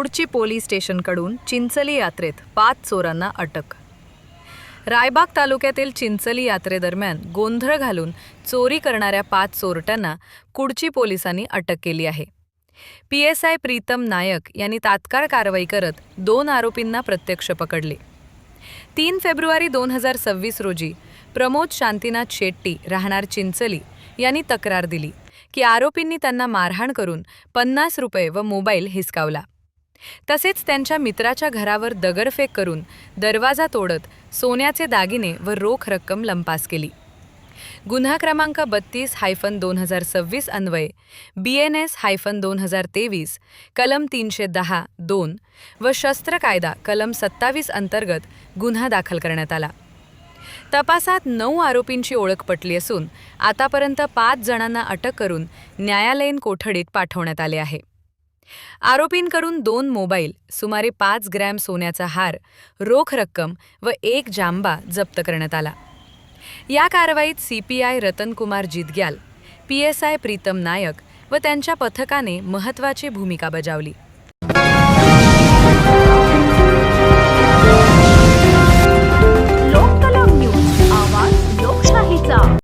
Kudchi police स्टेशनकडून Chinchli यात्रेत पाच चोरांना अटक. रायबाग तालुक्यातील चिंचली यात्रेदरम्यान गोंधळ घालून चोरी करणाऱ्या पाच चोरट्यांना कुडची पोलिसांनी अटक केली आहे. P S I Pritam Naik यांनी तात्काळ कारवाई करत दोन आरोपींना प्रत्यक्ष पकडले. तीन फेब्रुवारी दोन हजार सव्वीस रोजी प्रमोद शांतीनाथ शेट्टी राहणार चिंचली यांनी तक्रार दिली की आरोपींनी त्यांना मारहाण करून पन्नास रुपये व मोबाईल हिसकावला. तसेच त्यांच्या मित्राच्या घरावर दगडफेक करून दरवाजा तोडत सोन्याचे दागिने व रोख रक्कम लंपास केली. गुन्हा क्रमांक बत्तीस हायफन दोन हजार सव्वीस अन्वये बी एन एस हायफन दोन हजार तेवीस कलम तीनशे दहा दोन व शस्त्र कायदा कलम सत्तावीस अंतर्गत गुन्हा दाखल करण्यात आला. तपासात नऊ आरोपींची ओळख पटली असून आतापर्यंत पाच जणांना अटक करून न्यायालयीन कोठडीत पाठवण्यात आले आहे. आरोपींकडून दोन मोबाईल सुमारे पाच ग्रॅम सोन्याचा हार रोख रक्कम व एक जांबा जप्त करण्यात आला. या कारवाईत सीपीआय रतनकुमार जिदग्याल पीएसआय प्रीतम नायक व त्यांच्या पथकाने महत्त्वाची भूमिका बजावली.